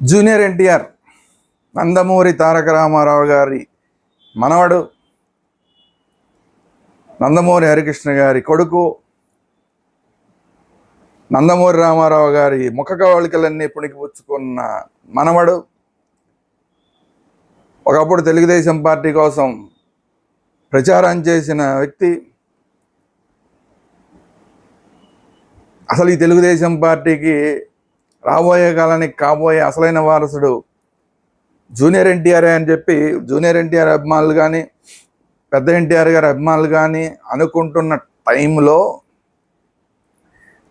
Junior NTR Nandamuri Taraka Ramarao గారి మనవడు నందమూరి హరికృష్ణ గారి కొడుకు నందమూరి రామారావు గారి ముఖ కవళికలన్నీ పుణికిపుచ్చుకున్న మనవడు ఒకప్పుడు తెలుగుదేశం పార్టీ కోసం ప్రచారం చేసిన వ్యక్తి. అసలు ఈ తెలుగుదేశం పార్టీకి రాబోయే కాలానికి కాబోయే అసలైన వారసుడు జూనియర్ ఎన్టీఆర్ అని చెప్పి జూనియర్ ఎన్టీఆర్ అభిమానులు కానీ పెద్ద ఎన్టీఆర్ గారి అభిమానులు కానీ అనుకుంటున్న టైంలో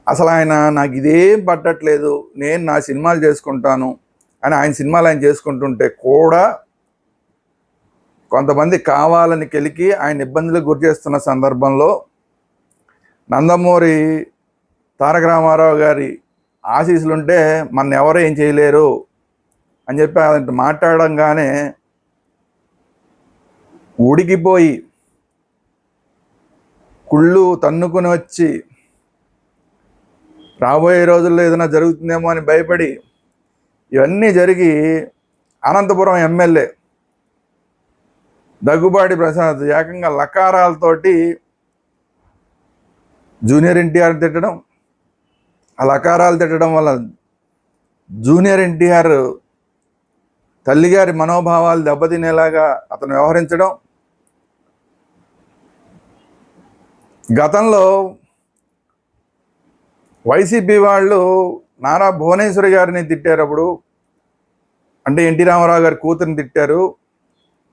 అసలు ఆయన నాకు ఇదేం పట్టట్లేదు నేను నా సినిమాలు చేసుకుంటాను అని ఆయన సినిమాలు ఆయన చేసుకుంటుంటే కూడా కొంతమంది కావాలని కెలికి ఆయన ఇబ్బందులకు గురి చేస్తున్న సందర్భంలో నందమూరి తారక రామారావు గారి ఆశీస్సులుంటే మన ఎవరు ఏం చేయలేరు అని చెప్పి అది మాట్లాడంగానే ఉడికిపోయి కుళ్ళు తన్నుకుని వచ్చి రాబోయే రోజుల్లో ఏదైనా జరుగుతుందేమో అని భయపడి ఇవన్నీ జరిగి అనంతపురం ఎమ్మెల్యే దగ్గుబాటి ప్రసాద్ ఏకంగా లకారాలతోటి జూనియర్ ఎన్టీఆర్ తిట్టడం అలకారాలు తిట్టడం వల్ల జూనియర్ ఎన్టీఆర్ తల్లిగారి మనోభావాలు దెబ్బతినేలాగా అతను వ్యవహరించడం. గతంలో వైసీపీ వాళ్ళు నారా భువనేశ్వరి గారిని తిట్టారప్పుడు అంటే ఎన్టీ రామారావు గారి కూతురిని తిట్టారు.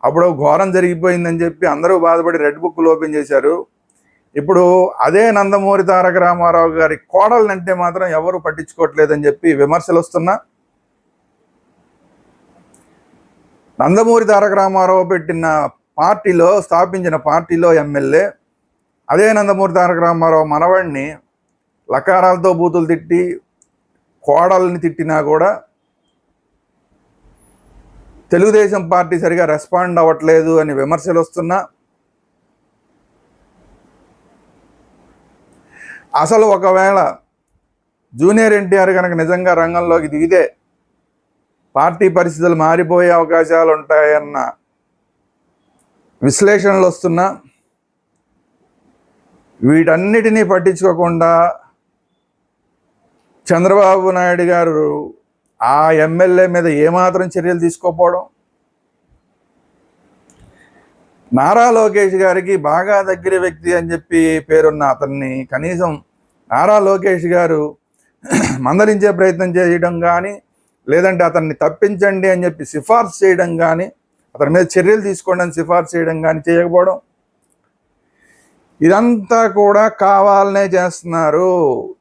అప్పుడు ఘోరం జరిగిపోయిందని చెప్పి అందరూ బాధపడి రెడ్ బుక్లు ఓపెన్ చేశారు. ఇప్పుడు అదే నందమూరి తారక రామారావు గారి కోడలనంటే మాత్రం ఎవరు పట్టించుకోవట్లేదని చెప్పి విమర్శలు వస్తున్నా. నందమూరి తారక రామారావు పెట్టిన పార్టీలో స్థాపించిన పార్టీలో ఎమ్మెల్యే అదే నందమూరి తారక రామారావు మనవాడిని లకారాలతో బూతులు తిట్టి కోడల్ని తిట్టినా కూడా తెలుగుదేశం పార్టీ సరిగా రెస్పాండ్ అవ్వట్లేదు అని విమర్శలు వస్తున్నా. అసలు ఒకవేళ జూనియర్ ఎన్టీఆర్ కనుక నిజంగా రంగంలోకి దిగితే పార్టీ పరిస్థితులు మారిపోయే అవకాశాలు ఉంటాయన్న విశ్లేషణలు వస్తున్నా వీటన్నిటినీ పట్టించుకోకుండా చంద్రబాబు నాయుడు గారు ఆ ఎమ్మెల్యే మీద ఏమాత్రం చర్యలు తీసుకోకపోవడం నారా లోకేష్ గారికి బాగా దగ్గర వ్యక్తి అని చెప్పి పేరున్న అతన్ని కనీసం నారా లోకేష్ గారు మందలించే ప్రయత్నం చేయడం కానీ లేదంటే అతన్ని తప్పించండి అని చెప్పి సిఫార్సు చేయడం కానీ అతని మీద చర్యలు తీసుకోండి అని సిఫార్సు చేయడం కానీ చేయకపోవడం. ఇదంతా కూడా కావాలనే చేస్తున్నారు.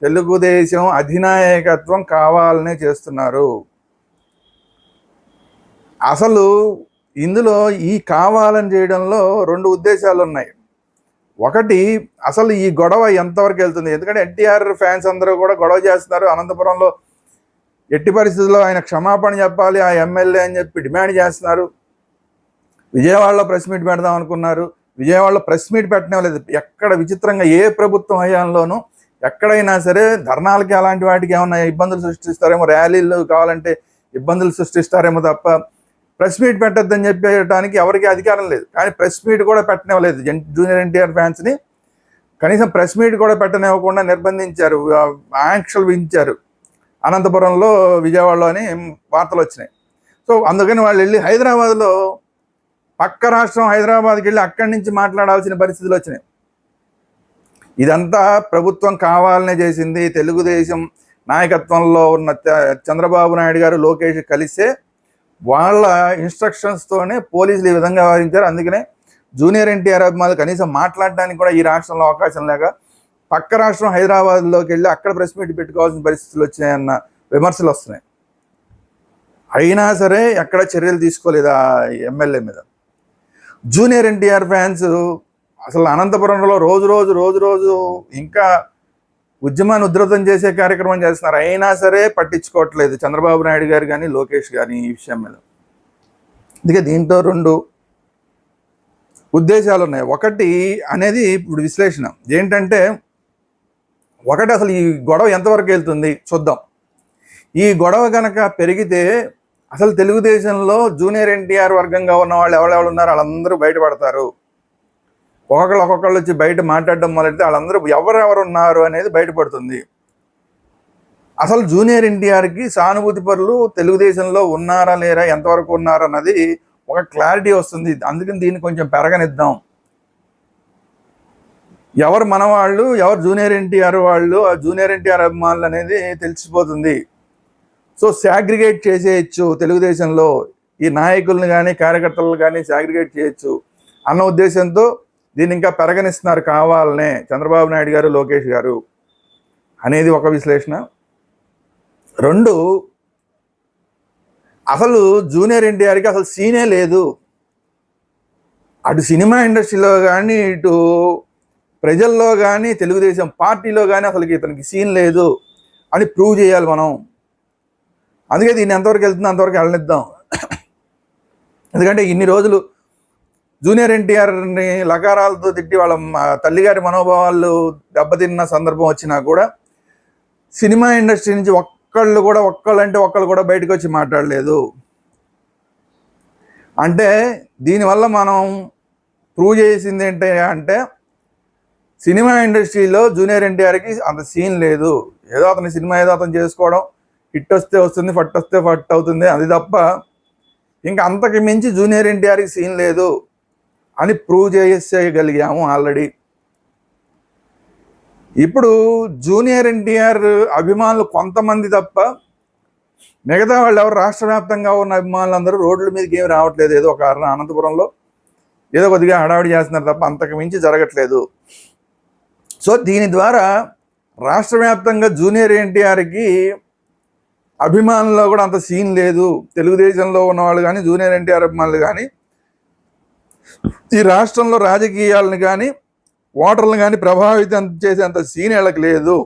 తెలుగుదేశం అధినాయకత్వం కావాలనే చేస్తున్నారు. అసలు ఇందులో ఈ కావాలని చేయడంలో రెండు ఉద్దేశాలు ఉన్నాయి. ఒకటి అసలు ఈ గొడవ ఎంతవరకు వెళ్తుంది? ఎందుకంటే ఎన్టీఆర్ ఫ్యాన్స్ అందరూ కూడా గొడవ చేస్తున్నారు. అనంతపురంలో ఎట్టి పరిస్థితుల్లో ఆయన క్షమాపణ చెప్పాలి ఆ ఎమ్మెల్యే అని చెప్పి డిమాండ్ చేస్తున్నారు. విజయవాడలో ప్రెస్ మీట్ పెడదాం అనుకున్నారు. విజయవాడలో ప్రెస్ మీట్ పెట్టడం లేదు. ఎక్కడ విచిత్రంగా ఏ ప్రభుత్వం హయాంలోనూ ఎక్కడైనా సరే ధర్నాలకి అలాంటి వాటికి ఏమైనా ఇబ్బందులు సృష్టిస్తారేమో ర్యాలీలు కావాలంటే ఇబ్బందులు సృష్టిస్తారేమో తప్ప ప్రెస్ మీట్ పెట్టద్దని చెప్పేయడానికి ఎవరికి అధికారం లేదు. కానీ ప్రెస్ మీట్ కూడా పెట్టనివ్వలేదు. జూనియర్ ఎన్టీఆర్ ఫ్యాన్స్ని. కనీసం ప్రెస్ మీట్ కూడా పెట్టనివ్వకుండా నిర్బంధించారు. ఆంక్షలు విధించారు. అనంతపురంలో విజయవాడలో అని వార్తలు వచ్చినాయి. సో అందుకని వాళ్ళు వెళ్ళి హైదరాబాద్లో పక్క రాష్ట్రం హైదరాబాద్కి వెళ్ళి అక్కడి నుంచి మాట్లాడాల్సిన పరిస్థితులు వచ్చినాయి. ఇదంతా ప్రభుత్వం కావాలనే చేసింది. తెలుగుదేశం నాయకత్వంలో ఉన్న చ- చంద్రబాబు నాయుడు గారు లోకేష్ కలిసే వాళ్ళ ఇన్స్ట్రక్షన్స్తోనే పోలీసులు ఈ విధంగా వ్యవహరించారు. అందుకనే జూనియర్ ఎన్టీఆర్ అభిమానులు కనీసం మాట్లాడడానికి కూడా ఈ రాష్ట్రంలో అవకాశం లేక పక్క రాష్ట్రం హైదరాబాద్లోకి వెళ్ళి అక్కడ ప్రెస్ మీట్ పెట్టుకోవాల్సిన పరిస్థితులు వచ్చినాయన్న విమర్శలు వస్తున్నాయి. అయినా సరే ఎక్కడ చర్యలు తీసుకోలేదు ఆ ఎమ్మెల్యే మీద. జూనియర్ ఎన్టీఆర్ ఫ్యాన్స్ అసలు అనంతపురంలో రోజు రోజు రోజు రోజు ఇంకా ఉద్యమాన్ని ఉధృతం చేసే కార్యక్రమం చేస్తున్నారు. అయినా సరే పట్టించుకోవట్లేదు. చంద్రబాబు నాయుడు గారు కానీ లోకేష్ కానీ ఈ విషయం మీద అందుకే దీంట్లో రెండు ఉద్దేశాలు ఉన్నాయి. ఒకటి అనేది ఇప్పుడు విశ్లేషణ. ఏంటంటే ఒకటి అసలు ఈ గొడవ ఎంతవరకు వెళ్తుంది? చూద్దాం. ఈ గొడవ కనుక పెరిగితే అసలు తెలుగుదేశంలో జూనియర్ ఎన్టీఆర్ వర్గంగా ఉన్న వాళ్ళు ఎవరెవరు ఉన్నారో వాళ్ళందరూ బయటపడతారు. ఒక్కొక్కళ్ళు ఒక్కొక్కళ్ళు వచ్చి బయట మాట్లాడడం మొదలెడితే వాళ్ళందరూ ఎవరెవరు ఉన్నారు అనేది బయటపడుతుంది. అసలు జూనియర్ ఎన్టీఆర్కి సానుభూతి పరులు తెలుగుదేశంలో ఉన్నారా లేరా ఎంతవరకు ఉన్నారా అన్నది ఒక క్లారిటీ వస్తుంది. అందుకని దీన్ని కొంచెం పెరగనిద్దాం. ఎవరు మనవాళ్ళు ఎవరు జూనియర్ ఎన్టీఆర్ వాళ్ళు ఆ జూనియర్ ఎన్టీఆర్ అభిమానులు అనేది తెలిసిపోతుంది. సో సాగ్రిగేట్ చేసేయచ్చు తెలుగుదేశంలో. ఈ నాయకులను కానీ కార్యకర్తలను కానీ సాగ్రిగేట్ చేయొచ్చు అన్న ఉద్దేశంతో దీన్ని ఇంకా పెరగనిస్తున్నారు కావాలనే చంద్రబాబు నాయుడు గారు లోకేష్ గారు అనేది ఒక విశ్లేషణ. రెండు అసలు జూనియర్ ఎన్టీఆర్కి అసలు సీనే లేదు. అటు సినిమా ఇండస్ట్రీలో కానీ ఇటు ప్రజల్లో కానీ తెలుగుదేశం పార్టీలో కానీ అసలు ఇతనికి సీన్ లేదు అని ప్రూవ్ చేయాలి మనం. అందుకే దీన్ని ఎంతవరకు వెళ్తుందో అంతవరకు వెళ్ళనిద్దాం. ఎందుకంటే ఇన్ని రోజులు జూనియర్ ఎన్టీఆర్ని లకారాలతో తిట్టి వాళ్ళ తల్లిగారి మనోభావాలు దెబ్బతిన్న సందర్భం వచ్చినా కూడా సినిమా ఇండస్ట్రీ నుంచి ఒక్కళ్ళు కూడా ఒక్కళ్ళు అంటే ఒక్కళ్ళు కూడా బయటకు వచ్చి మాట్లాడలేదు. అంటే దీనివల్ల మనం ప్రూవ్ చేసింది ఏంటి అంటే సినిమా ఇండస్ట్రీలో జూనియర్ ఎన్టీఆర్కి అంత సీన్ లేదు. ఏదో అతని సినిమా ఏదో అతను చేసుకోవడం హిట్ వస్తే వస్తుంది ఫట్ వస్తే ఫట్ అవుతుంది అది తప్ప ఇంకా అంతకు మించి జూనియర్ ఎన్టీఆర్కి సీన్ లేదు. అని ప్రూవ్ చేసేయగలిగాము ఆల్రెడీ ఇప్పుడు జూనియర్ ఎన్టీఆర్ అభిమానులు కొంతమంది తప్ప మిగతా వాళ్ళు ఎవరు రాష్ట్ర వ్యాప్తంగా ఉన్న అభిమానులు అందరూ రోడ్ల మీదకి ఏమి రావట్లేదు. ఏదో ఒక కారణం అనంతపురంలో ఏదో కొద్దిగా హడావిడి చేస్తున్నారు తప్ప అంతకు మించి జరగట్లేదు. సో దీని ద్వారా రాష్ట్ర వ్యాప్తంగా జూనియర్ ఎన్టీఆర్కి అభిమానుల్లో కూడా అంత సీన్ లేదు. తెలుగుదేశంలో ఉన్నవాళ్ళు కానీ జూనియర్ ఎన్టీఆర్ అభిమానులు కానీ ఈ రాష్ట్రంలో రాజకీయాలను కానీ ఓటర్లను కానీ ప్రభావితం చేసేంత సీన్ వీళ్ళకి లేదు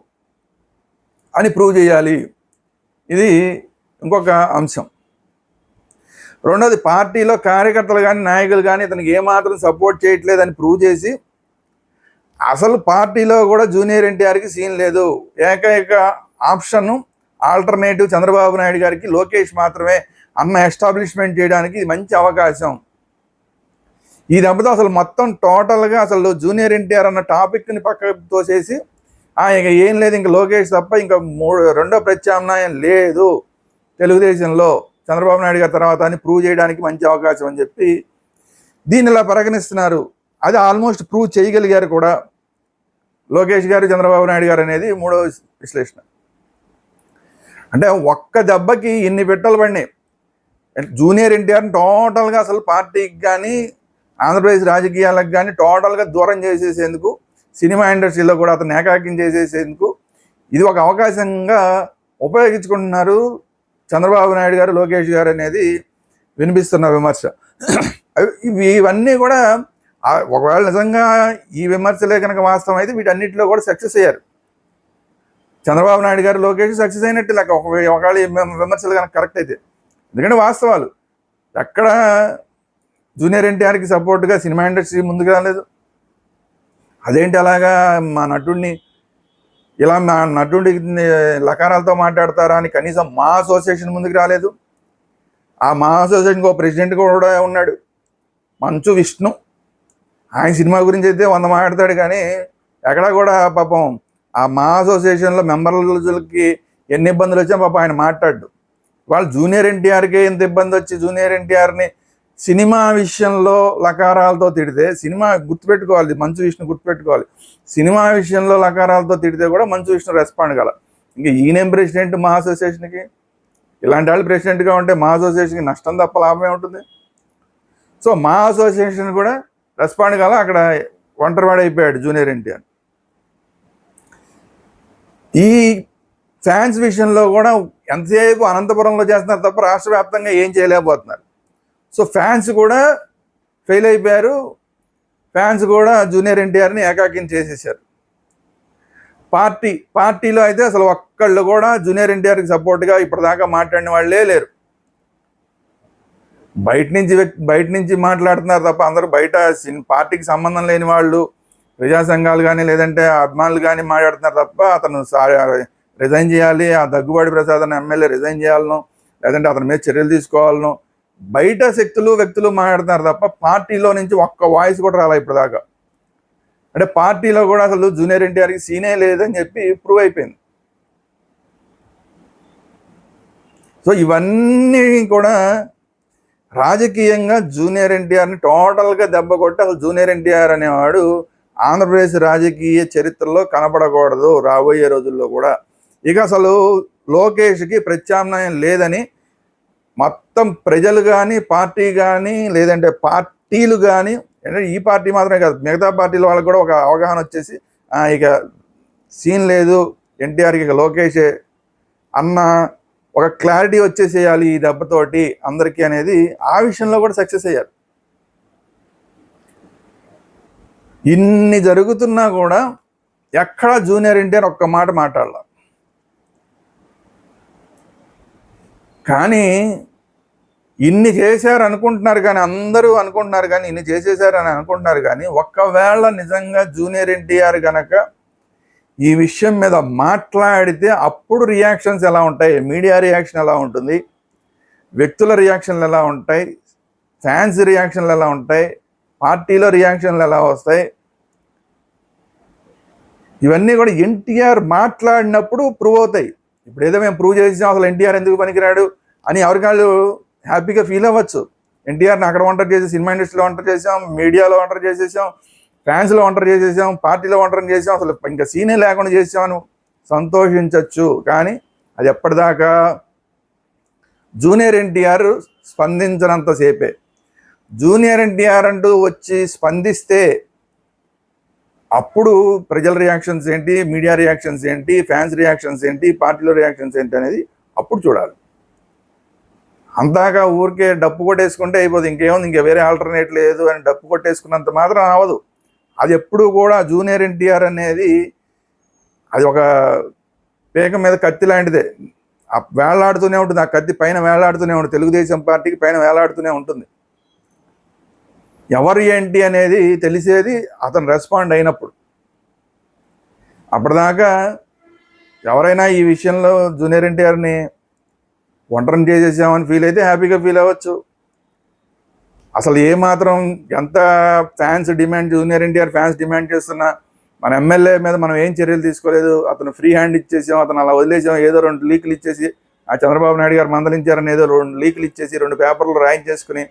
అని ప్రూవ్ చేయాలి. ఇది ఇంకొక అంశం. రెండోది పార్టీలో కార్యకర్తలు కానీ నాయకులు కానీ ఇతనికి ఏమాత్రం సపోర్ట్ చేయట్లేదని ప్రూవ్ చేసి అసలు పార్టీలో కూడా జూనియర్ ఎన్టీఆర్కి సీన్ లేదు. ఏకైక ఆప్షన్ ఆల్టర్నేటివ్ చంద్రబాబు నాయుడు గారికి లోకేష్ మాత్రమే అన్న ఎస్టాబ్లిష్మెంట్ చేయడానికి ఇది మంచి అవకాశం. ఈ దెబ్బతో అసలు మొత్తం టోటల్గా అసలు జూనియర్ ఎన్టీఆర్ అన్న టాపిక్ని పక్కకు తోసేసి "ఆ, ఇక ఏం లేదు ఇంకా లోకేష్ తప్ప ఇంకా మూడు రెండో ప్రత్యామ్నాయం లేదు తెలుగుదేశంలో. చంద్రబాబు నాయుడు గారి తర్వాత అని ప్రూవ్ చేయడానికి మంచి అవకాశం అని చెప్పి దీన్ని ఇలా పరిగణిస్తున్నారు. అది ఆల్మోస్ట్ ప్రూవ్ చేయగలిగారు కూడా లోకేష్ గారు చంద్రబాబు నాయుడు గారు అనేది మూడో విశ్లేషణ. అంటే ఒక్క దెబ్బకి ఇన్ని పెట్టలు పడినాయి. జూనియర్ ఎన్టీఆర్ టోటల్గా అసలు పార్టీకి కానీ ఆంధ్రప్రదేశ్ రాజకీయాలకు కానీ టోటల్గా దూరం చేసేసేందుకు సినిమా ఇండస్ట్రీలో కూడా అతను ఏకాకిం చేసేసేందుకు ఇది ఒక అవకాశంగా ఉపయోగించుకుంటున్నారు చంద్రబాబు నాయుడు గారు లోకేష్ గారు అనేది వినిపిస్తున్న విమర్శ. ఇవి ఇవన్నీ కూడా ఒకవేళ నిజంగా ఈ విమర్శలే కనుక వాస్తవం అయితే వీటన్నిటిలో కూడా సక్సెస్ అయ్యారు. చంద్రబాబు నాయుడు గారు లోకేష్ సక్సెస్ అయినట్టు లేక ఒకవేళ ఈ విమర్శలు కనుక కరెక్ట్ అయితే. ఎందుకంటే వాస్తవాలు. ఎక్కడ జూనియర్ ఎన్టీఆర్కి సపోర్ట్గా సినిమా ఇండస్ట్రీ ముందుకు రాలేదు. అదేంటి అలాగా మా నటుడిని ఇలా మా నటుడి లకారాలతో మాట్లాడతారా అని కనీసం మా అసోసియేషన్ ముందుకు రాలేదు. ఆ మా అసోసియేషన్కి ఒక ప్రెసిడెంట్ కూడా ఉన్నాడు మంచు విష్ణు. ఆయన సినిమా గురించి అయితే వంద మాట్లాడతాడు కానీ ఎక్కడా కూడా పాపం ఆ మా అసోసియేషన్లో మెంబర్లకి ఎన్ని ఇబ్బందులు వచ్చినా పాపం ఆయన మాట్లాడు వాళ్ళు జూనియర్ ఎన్టీఆర్కే ఎంత ఇబ్బంది వచ్చి జూనియర్ ఎన్టీఆర్ని సినిమా విషయంలో లకారాలతో తిడితే సినిమా గుర్తుపెట్టుకోవాలి మంచు విష్ణు గుర్తుపెట్టుకోవాలి. సినిమా విషయంలో లకారాలతో తిడితే కూడా మంచు విష్ణు రెస్పాండ్ కల. ఇంకా ఈయనేం ప్రెసిడెంట్ మా అసోసియేషన్కి ఇలాంటి వాళ్ళు ప్రెసిడెంట్గా ఉంటే మా అసోసియేషన్కి నష్టం తప్ప లాభమే ఉంటుంది సో మా అసోసియేషన్ కూడా రెస్పాండ్ కాల అక్కడ ఒంటరివాడైపోయాడు జూనియర్ ఎన్టీఆర్ ఈ ఫ్యాన్స్ విషయంలో కూడా ఎంతసేపు అనంతపురంలో చేస్తున్నారు తప్ప రాష్ట్ర వ్యాప్తంగా ఏం చేయలేకపోతున్నారు. సో ఫ్యాన్స్ కూడా ఫెయిల్ అయిపోయారు. ఫ్యాన్స్ కూడా జూనియర్ ఎన్టీఆర్ని ఏకాకిని చేసేసారు పార్టీ పార్టీలో అయితే అసలు ఒక్కళ్ళు కూడా జూనియర్ ఎన్టీఆర్కి సపోర్ట్గా ఇప్పటిదాకా మాట్లాడిన వాళ్ళే లేరు. బయట నుంచి బయట నుంచి మాట్లాడుతున్నారు తప్ప అందరూ బయట పార్టీకి సంబంధం లేని వాళ్ళు ప్రజా సంఘాలు కానీ లేదంటే అభిమానులు కానీ మాట్లాడుతున్నారు తప్ప అతను రిజైన్ చేయాలి ఆ దగ్గుబాటి ప్రసాద్ అనే ఎమ్మెల్యే రిజైన్ చేయాలను లేదంటే అతని మీద చర్యలు తీసుకోవాలనో బయట శక్తులు వ్యక్తులు మాట్లాడుతున్నారు తప్ప పార్టీలో నుంచి ఒక్క వాయిస్ కూడా రాలే ఇప్పటిదాకా. అంటే పార్టీలో కూడా అసలు జూనియర్ ఎన్టీఆర్కి సీనే లేదని చెప్పి ప్రూవ్ అయిపోయింది. సో ఇవన్నీ కూడా రాజకీయంగా జూనియర్ ఎన్టీఆర్ని టోటల్గా దెబ్బ కొట్టి అసలు జూనియర్ ఎన్టీఆర్ అనేవాడు ఆంధ్రప్రదేశ్ రాజకీయ చరిత్రలో కనపడకూడదు రాబోయే రోజుల్లో కూడా. ఇక అసలు లోకేష్కి ప్రత్యామ్నాయం లేదని మొత్తం ప్రజలు కానీ పార్టీ కానీ లేదంటే పార్టీలు కానీ అంటే ఈ పార్టీ మాత్రమే కాదు మిగతా పార్టీల వాళ్ళకి కూడా ఒక అవగాహన వచ్చేసి ఇక సీన్ లేదు ఎన్టీఆర్కి ఇక లోకేషే అన్న ఒక క్లారిటీ వచ్చేసేయాలి ఈ దెబ్బతోటి అందరికీ అనేది ఆ విషయంలో కూడా సక్సెస్ అయ్యారు. ఇన్ని జరుగుతున్నా కూడా ఎక్కడ జూనియర్ ఎన్టీఆర్ ఒక్క మాట మాట్లాడాల. కానీ ఇన్ని చేశారు అనుకుంటున్నారు కానీ అందరూ అనుకుంటున్నారు కానీ ఇన్ని చేసేసారు అని అనుకుంటున్నారు కానీ ఒక్కవేళ నిజంగా జూనియర్ ఎన్టీఆర్ కనుక ఈ విషయం మీద మాట్లాడితే అప్పుడు రియాక్షన్స్ ఎలా ఉంటాయి? మీడియా రియాక్షన్ ఎలా ఉంటుంది? వ్యక్తుల రియాక్షన్లు ఎలా ఉంటాయి? ఫ్యాన్స్ రియాక్షన్లు ఎలా ఉంటాయి? పార్టీలో రియాక్షన్లు ఎలా వస్తాయి? ఇవన్నీ కూడా ఎన్టీఆర్ మాట్లాడినప్పుడు ప్రూవ్ అవుతాయి. ఇప్పుడు ఏదో మేము ప్రూవ్ చేసాం అసలు ఎన్టీఆర్ ఎందుకు పనికిరాడు అని ఎవరికాళ్ళు హ్యాపీగా ఫీల్ అవ్వచ్చు. ఎన్టీఆర్ని అక్కడ వంటర్ చేసి సినిమా ఇండస్ట్రీలో వంటర్ చేసాం మీడియాలో వంటర్ చేసేసాం ఫ్యాన్స్లో వంటర్ చేసేసాం పార్టీలో వంటర్ చేసాం అసలు ఇంకా సీనే లేకుండా చేసామని సంతోషించవచ్చు కానీ అది ఎప్పటిదాకా జూనియర్ ఎన్టీఆర్ స్పందించినంతసేపే జూనియర్ ఎన్టీఆర్ అంటూ వచ్చి స్పందిస్తే అప్పుడు ప్రజల రియాక్షన్స్ ఏంటి మీడియా రియాక్షన్స్ ఏంటి ఫ్యాన్స్ రియాక్షన్స్ ఏంటి పార్టీలో రియాక్షన్స్ ఏంటి అనేది అప్పుడు చూడాలి. అంతాగా ఊరికే డప్పు కొట్టేసుకుంటే అయిపోదు ఇంకేముంది ఇంకా వేరే ఆల్టర్నేట్ లేదు అని డప్పు కొట్టేసుకున్నంత మాత్రం అవ్వదు. అది ఎప్పుడు కూడా జూనియర్ ఎన్టీఆర్ అనేది అది ఒక పేక మీద కత్తి లాంటిదే. ఆ వేలాడుతూనే ఉంటుంది ఆ కత్తి పైన వేలాడుతూనే ఉంటుంది తెలుగుదేశం పార్టీకి పైన వేలాడుతూనే ఉంటుంది. ఎవరు ఏంటి అనేది తెలిసేది అతను రెస్పాండ్ అయినప్పుడు. అప్పటిదాకా ఎవరైనా ఈ విషయంలో జూనియర్ ఎన్టీఆర్ని ఒంటరిని చేసేసామని ఫీల్ అయితే హ్యాపీగా ఫీల్ అవ్వచ్చు. అసలు ఏ మాత్రం ఎంత fans demand junior NTR fans demand చేస్తున్నా మన ఎమ్మెల్యే మీద మనం ఏం చర్యలు తీసుకోలేదు అతను ఫ్రీ హ్యాండ్ ఇచ్చేసాం అతను అలా వదిలేసాం ఏదో రెండు లీకులు ఇచ్చేసి ఆ చంద్రబాబు నాయుడు గారు మందలించారని ఏదో రెండు లీకులు ఇచ్చేసి రెండు పేపర్లు రాయించేసుకుని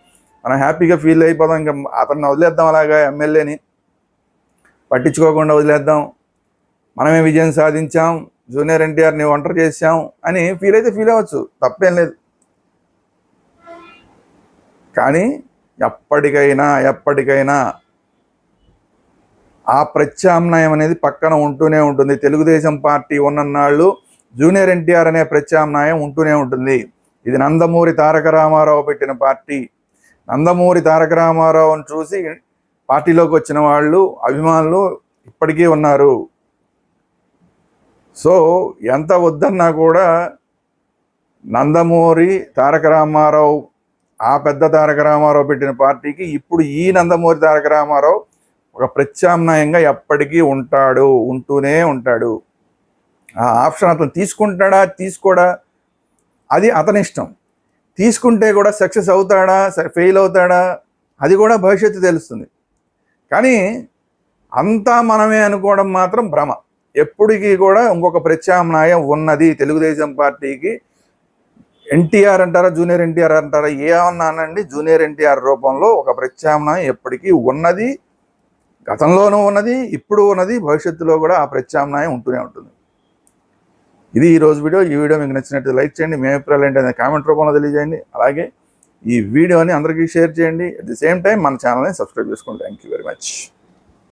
మనం హ్యాపీగా ఫీల్ అయిపోదాం ఇంకా అతన్ని వదిలేద్దాం అలాగా ఎమ్మెల్యేని. పట్టించుకోకుండా వదిలేద్దాం. మనమే విజయం సాధించాం జూనియర్ ఎన్టీఆర్ని ఒంటరి చేసాం అని ఫీల్ అయితే ఫీల్ అవ్వచ్చు తప్పేం లేదు. కానీ ఎప్పటికైనా ఎప్పటికైనా ఆ ప్రత్యామ్నాయం అనేది పక్కన ఉంటూనే ఉంటుంది. తెలుగుదేశం పార్టీ ఉన్ననాళ్ళు జూనియర్ ఎన్టీఆర్ అనే ప్రత్యామ్నాయం ఉంటూనే ఉంటుంది. ఇది నందమూరి తారక రామారావు పెట్టిన పార్టీ. నందమూరి తారక రామారావుని చూసి పార్టీలోకి వచ్చిన వాళ్ళు అభిమానులు ఇప్పటికీ ఉన్నారు. సో ఎంత వద్దన్నా కూడా నందమూరి తారక రామారావు ఆ పెద్ద తారక రామారావు పెట్టిన పార్టీకి ఇప్పుడు ఈ నందమూరి తారక రామారావు ఒక ప్రత్యామ్నాయంగా ఎప్పటికీ ఉంటాడు ఉంటూనే ఉంటాడు. ఆ ఆప్షన్ అతను తీసుకుంటాడా తీసుకోడా అది అతని ఇష్టం. తీసుకుంటే కూడా సక్సెస్ అవుతాడా ఫెయిల్ అవుతాడా అది కూడా భవిష్యత్తు తెలుస్తుంది. కానీ అంతా మనమే అనుకోవడం మాత్రం భ్రమ. ఎప్పటికీ కూడా ఇంకొక ప్రత్యామ్నాయం ఉన్నది తెలుగుదేశం పార్టీకి. ఎన్టీఆర్ అంటారా జూనియర్ ఎన్టీఆర్ అంటారా ఏమన్నానండి జూనియర్ ఎన్టీఆర్ రూపంలో ఒక ప్రత్యామ్నాయం ఎప్పటికీ ఉన్నది గతంలోనూ ఉన్నది ఇప్పుడు ఉన్నది భవిష్యత్తులో కూడా ఆ ప్రత్యామ్నాయం ఉంటూనే ఉంటుంది. ఇది ఈ రోజు వీడియో. ఈ వీడియో మీకు నచ్చినట్టు లైక్ చేయండి. మీ అభిప్రాయాలు ఏంటి అనేది కామెంట్ రూపంలో తెలియజేయండి. అలాగే ఈ వీడియోని అందరికీ షేర్ చేయండి. అట్ ది సేమ్ టైం మన ఛానల్ని సబ్స్క్రైబ్ చేసుకోండి. Thank you very much